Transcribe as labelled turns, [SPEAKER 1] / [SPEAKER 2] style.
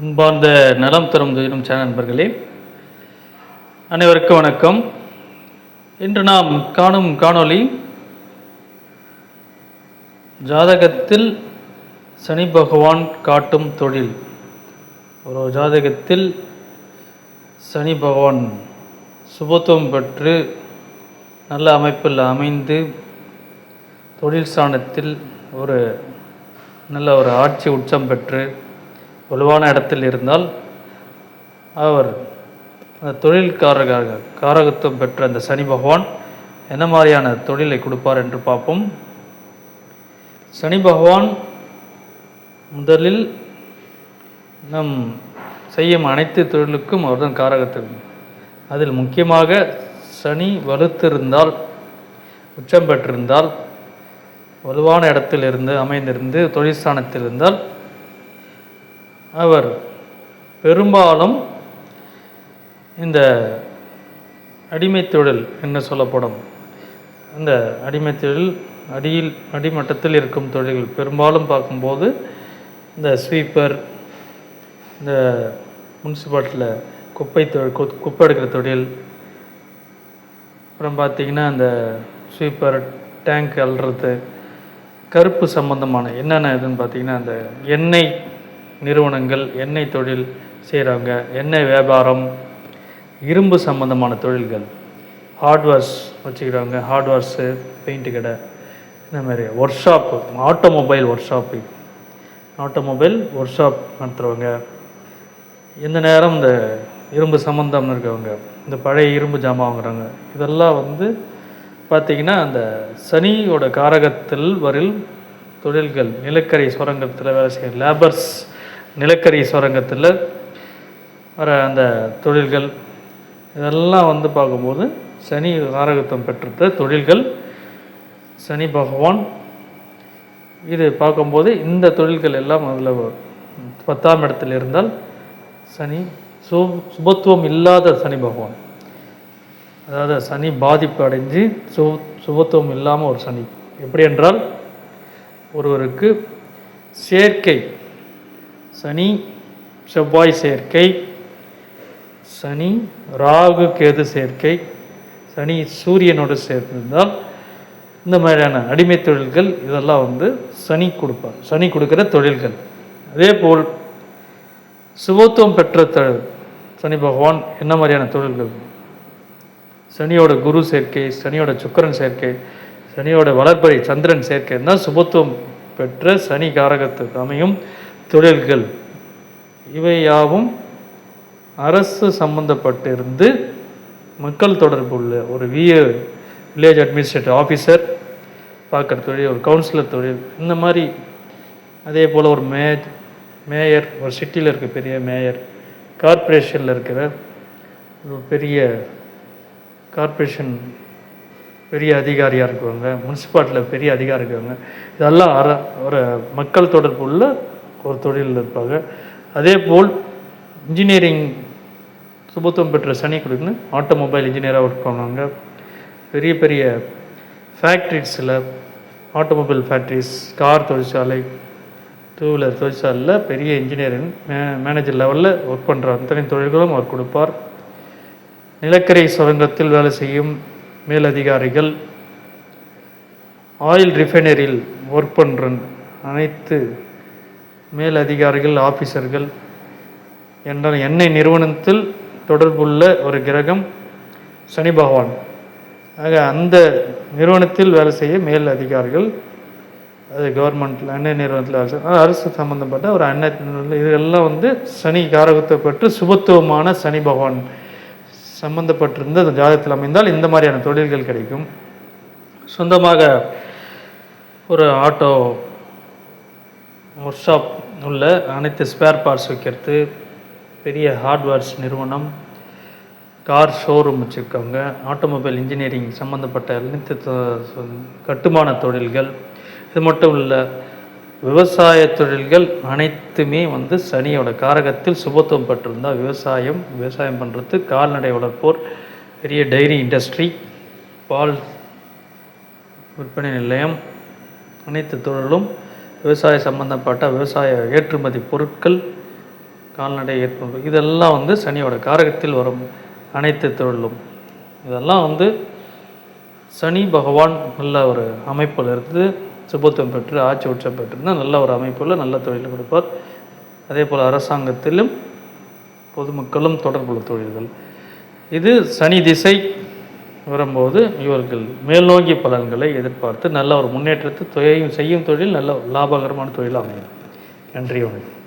[SPEAKER 1] அன்பார்ந்த நலம் தரும் துயிலும் சேனல் நண்பர்களே அனைவருக்கும் வணக்கம். இன்று நாம் காணும் காணொளி ஜாதகத்தில் சனி பகவான் காட்டும் தொழில். ஒரு ஜாதகத்தில் சனி பகவான் சுபத்துவம் பெற்று நல்ல அமைப்பில் அமைந்து தொழில் ஸ்தானத்தில் ஒரு நல்ல ஒரு ஆட்சி உச்சம் பெற்று வலுவான இடத்தில் இருந்தால் அவர் அந்த தொழில்காரராக காரகத்துவம் பெற்ற அந்த சனி பகவான் என்ன மாதிரியான தொழிலை கொடுப்பார் என்று பார்ப்போம். சனி பகவான் முதலில் நம் செய்யும் அனைத்து தொழிலுக்கும் அவர்தான் காரகத்துவம். அதில் முக்கியமாக சனி வலுத்திருந்தால் உச்சம் பெற்றிருந்தால் வலுவான இடத்தில் இருந்து அமைந்திருந்து தொழிற்சானத்தில் இருந்தால் அவர் பெரும்பாலும் இந்த அடிமைத் தொழில் என்ன சொல்லப்படும். அந்த அடிமை தொழில் அடியில் அடிமட்டத்தில் இருக்கும் தொழில்கள் பெரும்பாலும் பார்க்கும்போது இந்த ஸ்வீப்பர் இந்த முனிசிபாலிட்டியில் குப்பை தொழில் கு- குப்பை எடுக்கிற தொழில் அப்புறம் பார்த்திங்கன்னா அந்த ஸ்வீப்பர் டேங்க் அல்றது கருப்பு சம்பந்தமான என்னென்ன இதுன்னு பார்த்திங்கன்னா அந்த எண்ணெய் நிறுவனங்கள் எண்ணெய் தொழில் செய்கிறவங்க எண்ணெய் வியாபாரம் இரும்பு சம்பந்தமான தொழில்கள். ஹார்ட்வேர்ஸ் வச்சுக்கிறவங்க ஹார்ட்வேர்ஸு பெயிண்ட்டு கடை இந்த மாதிரி. Work shop automobile work shop automobile work shop நடத்துகிறவங்க எந்த நேரம் இந்த இரும்பு சம்மந்தம் இருக்கவங்க இந்த பழைய இரும்பு ஜாமான் வாங்குறவங்க இதெல்லாம் வந்து பார்த்திங்கன்னா அந்த சனியோட காரகத்தில் வரில் தொழில்கள் நிலக்கரி சுரங்கத்தில் வேலை செய்ய லேபர்ஸ் நிலக்கரி சுரங்கத்தில் வர அந்த தொழில்கள் இதெல்லாம் வந்து பார்க்கும்போது சனி காரகத்துவம் பெற்ற தொழில்கள் சனி பகவான் இது பார்க்கும்போது இந்த தொழில்கள் எல்லாம் அதில் பத்தாம் இடத்தில் இருந்தால் சனி சு சுபத்துவம் இல்லாத சனி பகவான். அதாவது சனி பாதிப்பு அடைஞ்சு சு சுபத்துவம் இல்லாமல் ஒரு சனி. எப்படி என்றால் ஒருவருக்கு சேர்க்கை சனி செவ்வாய் சேர்க்கை. சனி ராகு கேது சேர்க்கை. சனி சூரியனோடு சேர்ந்திருந்தால் இந்த மாதிரியான அடிமை தொழில்கள் இதெல்லாம் வந்து சனி கொடுப்பார். சனி கொடுக்குற தொழில்கள். அதே போல் சுபத்துவம் பெற்ற த சனி பகவான் என்ன மாதிரியான தொழில்கள்? சனியோட குரு சேர்க்கை சனியோட சுக்கிரன் சேர்க்கை சனியோட வளர்ப்பறை சந்திரன் சேர்க்கை தான் சுபத்துவம் பெற்ற சனி காரகத்துக்கு அமையும். தொழில்கள். இவை யாவும் அரசு சம்பந்தப்பட்டிருந்து மக்கள் தொடர்பு உள்ள ஒரு விஏ வில்லேஜ் அட்மினிஸ்ட்ரேட்டிவ் ஆஃபீஸர் பார்க்குற தொழில் ஒரு கவுன்சிலர் தொழில் இந்த மாதிரி அதே போல் ஒரு மே மேயர் ஒரு சிட்டியில் இருக்க பெரிய மேயர் கார்ப்பரேஷனில் இருக்கிற ஒரு பெரிய கார்ப்பரேஷன் பெரிய அதிகாரியாக இருக்கவங்க முனிசிபாலிட்டியில் பெரிய அதிகாரி இருக்கவங்க இதெல்லாம் அற ஒரு மக்கள் தொடர்பு உள்ள ஒரு தொழிலில் இருப்பாங்க. அதே போல் இன்ஜினியரிங் சுபத்துவம் பெற்ற சனி கொடுக்குன்னு ஆட்டோமொபைல் இன்ஜினியராக ஒர்க் பண்ணுவாங்க. பெரிய பெரிய ஃபேக்ட்ரிஸில் ஆட்டோமொபைல் ஃபேக்ட்ரிஸ் கார் தொழிற்சாலை டூ வீலர் தொழிற்சாலையில் பெரிய இன்ஜினியரிங் மே மேனேஜர் லெவலில் ஒர்க் பண்ணுற அத்தனை தொழில்களும் அவர் கொடுப்பார். நிலக்கரி சுரங்கத்தில் வேலை செய்யும் மேலதிகாரிகள் ஆயில் ரிஃபைனரியில் ஒர்க் பண்ணுற அனைத்து மேலதிகாரிகள் ஆஃபீஸர்கள் என்றால் எண்ணெய் நிறுவனத்தில் தொடர்புள்ள ஒரு கிரகம் சனி பகவான். ஆக அந்த நிறுவனத்தில் வேலை செய்ய மேல் அதிகாரிகள் அது கவர்மெண்ட்டில் அன்னை நிறுவனத்தில் வேலை செய்ய அரசு சம்மந்தப்பட்ட ஒரு அன்னை இதெல்லாம் வந்து சனி காரகத்தை பெற்று சுபத்துவமான சனி பகவான் சம்மந்தப்பட்டிருந்த அந்த ஜாதகத்தில் அமைந்தால் இந்த மாதிரியான தொழில்கள் கிடைக்கும். சொந்தமாக ஒரு ஆட்டோ ஒர்க் ஷாப் உள்ள அனைத்து ஸ்பேர் பார்ட்ஸ் வைக்கிறது. பெரிய ஹார்ட்வேர்ஸ் நிறுவனம் கார் ஷோரூம் வச்சுருக்கவங்க ஆட்டோமொபைல் இன்ஜினியரிங் சம்மந்தப்பட்ட அனைத்து தொ- கட்டுமான தொழில்கள். இது மட்டும் இல்லை விவசாய தொழில்கள் அனைத்துமே வந்து சனியோட காரகத்தில் சுபத்துவம் பெற்றிருந்தால் விவசாயம் விவசாயம் பண்ணுறது கால்நடை வளர்ப்போர் பெரிய டைரி இண்டஸ்ட்ரி பால் விற்பனை நிலையம் அனைத்து தொழிலும் விவசாய சம்பந்தப்பட்ட விவசாய ஏற்றுமதி பொருட்கள் கால்நடை ஏற்றுமதி இதெல்லாம் வந்து சனியோட காரகத்தில் வரும் அனைத்து தொழிலும். இதெல்லாம் வந்து சனி பகவான் நல்ல ஒரு அமைப்பில் இருந்து சுபத்துவம் பெற்று ஆட்சி உச்சம் பெற்றிருந்தால் நல்ல ஒரு அமைப்பில் நல்ல தொழில் கொடுப்பார். அதே போல் அரசாங்கத்திலும் பொதுமக்களும் தொடர்புள்ள தொழில்கள். இது சனி திசை வரும்போது இவர்கள் மேல் மேல்நோக்கி பலன்களை எதிர்பார்த்து நல்ல ஒரு முன்னேற்றத்தை தொழில் செய்யும் தொழில் நல்ல லாபகரமான தொழில் அமையும். நன்றி வணக்கம்.